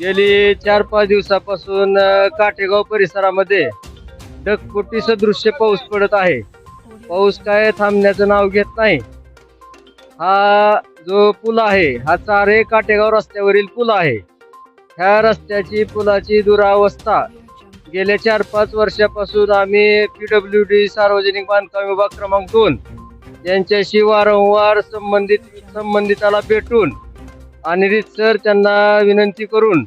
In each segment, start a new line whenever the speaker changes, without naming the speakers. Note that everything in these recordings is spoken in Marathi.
गेली चार पाच दिवसापासून अ, काटेगाव परिसरामध्ये ढगफुटी सदृश्य पाऊस पडत आहे. पाऊस काय थांबण्याचं नाव घेत नाही. हा जो पूल आहे हा चारे काटेगाव रस्त्यावरील पूल आहे. ह्या रस्त्याची पुलाची दुरावस्था. गेल्या चार पाच वर्षापासून आम्ही पी डब्ल्यू डी सार्वजनिक बांधकाम विभाग क्रमांक दोन यांच्याशी वारंवार संबंधित संबंधिताला भेटून आणि रितसर त्यांना विनंती करून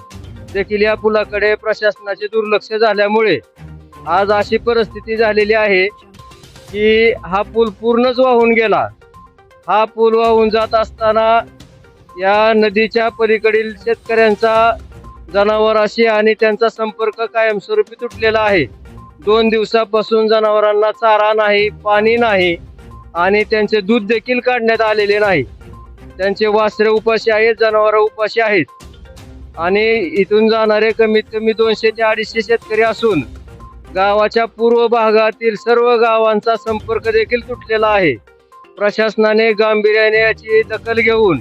देखील या पुलाकडे प्रशासनाचे दुर्लक्ष झाल्यामुळे आज अशी परिस्थिती झालेली आहे की हा पूल पूर्णच वाहून गेला. हा पूल वाहून जात असताना या नदीच्या पलीकडील शेतकऱ्यांचा जनावराशी आणि त्यांचा संपर्क कायमस्वरूपी तुटलेला आहे. दोन दिवसापासून जनावरांना चारा नाही पाणी नाही आणि त्यांचे दूध देखील काढण्यात आलेले नाही. त्यांचे वासरे उपाशी आहेत जनावरं उपाशी आहेत. आणि इथून जाणारे कमीत कमी दोनशे ते अडीचशे शेतकरी असून गावाच्या पूर्व भागातील सर्व गावांचा संपर्क देखील तुटलेला आहे. प्रशासनाने गांभीर्याने याची दखल घेऊन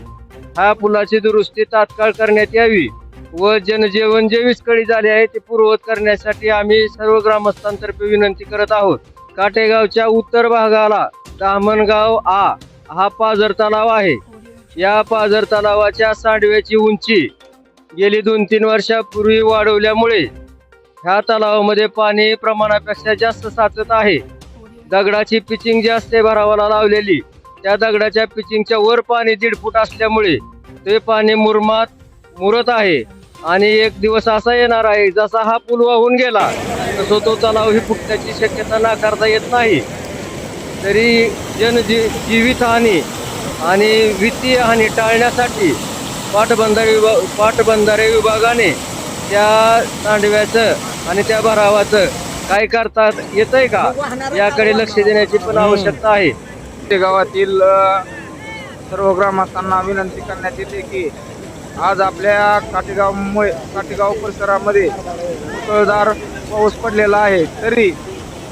ह्या पुलाची दुरुस्ती तात्काळ करण्यात यावी व जनजीवन जे विस्कळी झाले आहे ते पूर्ववत करण्यासाठी आम्ही सर्व ग्रामस्थांतर्फे विनंती करत आहोत. काटेगावच्या उत्तर भागाला दामणगाव आ हा पाझर तलाव आहे. या पाझर तलावाच्या सांडव्याची उंची गेली दोन तीन वर्षापूर्वी वाढवल्यामुळे ह्या तलावामध्ये पाणी प्रमाणापेक्षा जास्त साचत आहे. दगडाची पिचिंग जी असते भरावाला लावलेली. त्या दगडाच्या पिचिंगच्या वर पाणी दीड फूट असल्यामुळे ते पाणी मुरमात मुरत आहे आणि एक दिवस असा येणार आहे जसा हा पूल वाहून गेला तसं तो तलाव ही फुटण्याची शक्यता नाकारता येत नाही. तरी जनजी जीवितहानी आणि वित्तीय हानी टाळण्यासाठी पाटबंधारे विभाग पाटबंधारे विभागाने त्या तांडव्याचं आणि त्या भरावाचं काय करतात येतंय का? याकडे लक्ष देण्याची पण आवश्यकता आहे.
ते गावातील सर्व ग्रामस्थांना विनंती करण्यात येते की आज आपल्या काटेगावमुळे काटेगाव परिसरामध्ये मुसळधार पाऊस पडलेला आहे. तरी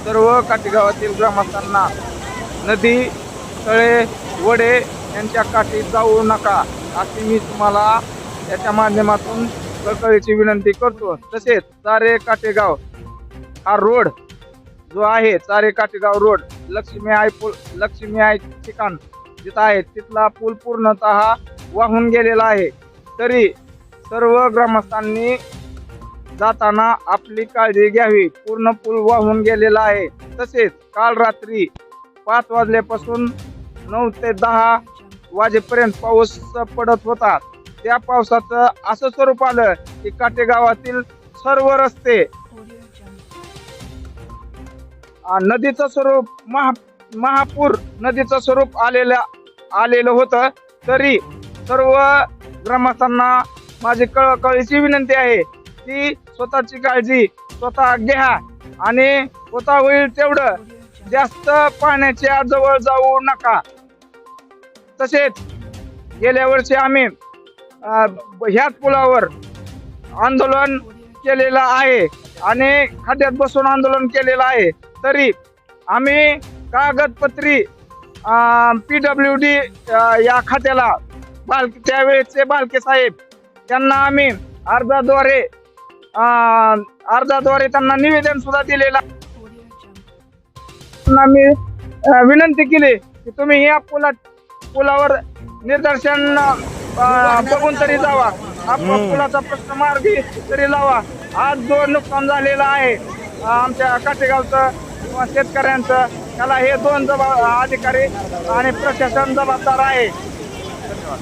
सर्व काटेगावातील ग्रामस्थांना नदी तळे वडे यांच्या काठी जाऊ नका अशी मी तुम्हाला याच्या माध्यमातून कळकळीची विनंती करतो. तसेच सारे काटेगाव हा रोड जो आहे चारे काटेगाव रोड लक्ष्मी आय पूल लक्ष्मी आय ठिकाण जिथं आहे तिथला पूल पूर्णतः वाहून गेलेला आहे. तरी सर्व ग्रामस्थांनी जाताना आपली काळजी घ्यावी. पूर्ण पूल वाहून गेलेला आहे. तसेच काल रात्री पाच वाजल्यापासून नऊ ते दहा वाजेपर्यंत पाऊस पडत होता. त्या पावसाचं असं स्वरूप आलं की काटेगावातील सर्व रस्ते नदीचं स्वरूप महा महापूर नदीचं स्वरूप आलेलं आलेलं होतं. तरी सर्व ग्रामस्थांना माझी कळकळीची विनंती आहे की स्वतःची काळजी स्वतः घ्या आणि स्वतः होईल तेवढं. जास्त पाण्याच्या जवळ जाऊ नका. तसेच गेल्या वर्षी आम्ही ह्याच पुलावर आंदोलन केलेलं आहे आणि खड्ड्यात बसून आंदोलन केलेलं आहे. तरी आम्ही कागदपत्री पी डब्ल्यू डी या खात्याला बाल त्यावेळेचे बालके साहेब त्यांना आम्ही अर्जाद्वारे अर्जाद्वारे त्यांना निवेदन सुद्धा दिलेलं त्यांना मी विनंती केली की तुम्ही या पुलात पुलावर निदर्शन बघून तरी जावा. हा पुलाचा प्रश्न मार्गी तरी लावा. आज जो नुकसान झालेलं आहे. आमच्या काटेगावचं किंवा शेतकऱ्यांचं. त्याला हे दोन जबाब अधिकारी आणि प्रशासन जबाबदार आहे. धन्यवाद